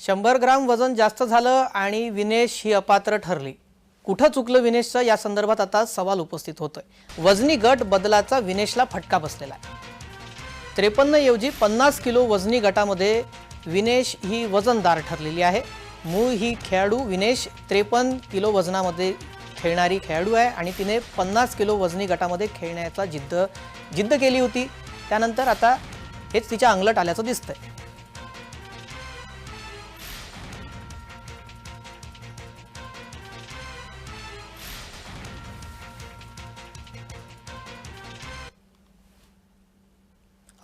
शंभर ग्राम वजन जास्त झालं आणि विनेश ही अपात्र ठरली. कुठं चुकलं विनेशचं? या संदर्भात आता सवाल उपस्थित होतोय. वजनी गट बदलाचा विनेशला फटका बसलेला आहे. त्रेपन्न ऐवजी पन्नास किलो वजनी गटामध्ये विनेश ही वजनदार ठरलेली आहे. मूळ ही खेळाडू विनेश त्रेपन्न किलो वजनामध्ये खेळणारी खेळाडू आहे आणि तिने पन्नास किलो वजनी गटामध्ये खेळण्याचा जिद्द जिद्द केली होती. त्यानंतर आता हेच तिच्या अंगलट आल्याचं दिसतंय.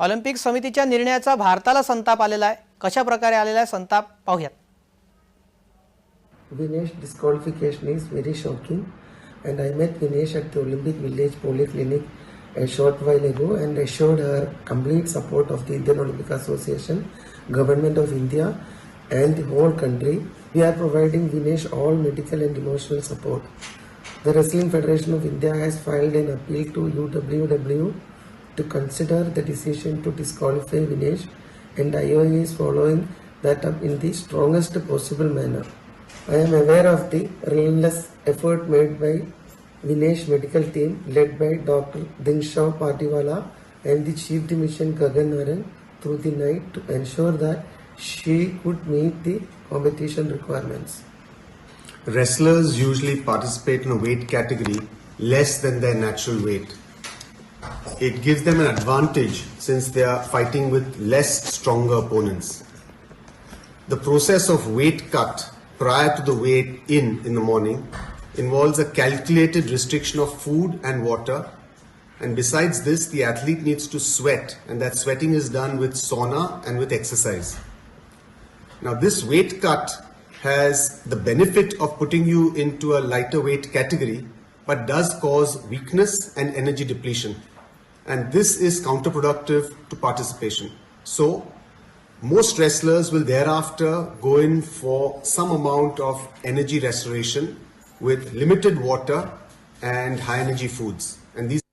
ऑलिम्पिक समितीच्या निर्णयाचा भारताला संताप आलेला आहे. कशा प्रकारे आलेला आहे संताप पाहूयात. Vinesh disqualification is very shocking and I met Vinesh at the Olympic village poly clinic a short while ago and assured her complete support of the Indian Olympic Association Government of India and the whole country we are providing Vinesh all medical and emotional support the Wrestling Federation of India has filed an appeal to U W W to consider the decision to disqualify Vinesh and IOA is following that up in the strongest possible manner. I am aware of the relentless effort made by Vinesh medical team led by Dr. Dinshaw Patiwala and the Chief Dimission Gagan Naran through the night to ensure that she could meet the competition requirements. Wrestlers usually participate in a weight category less than their natural weight. It gives them an advantage since they are fighting with less stronger opponents. The process of weight cut prior to the weight in in the morning involves a calculated restriction of food and water. And besides this, the athlete needs to sweat, and that sweating is done with sauna and with exercise. Now, this weight cut has the benefit of putting you into a lighter weight category, but does cause weakness and energy depletion. And this is counterproductive to participation. So, most wrestlers will thereafter go in for some amount of energy restoration with limited water and high energy foods. And these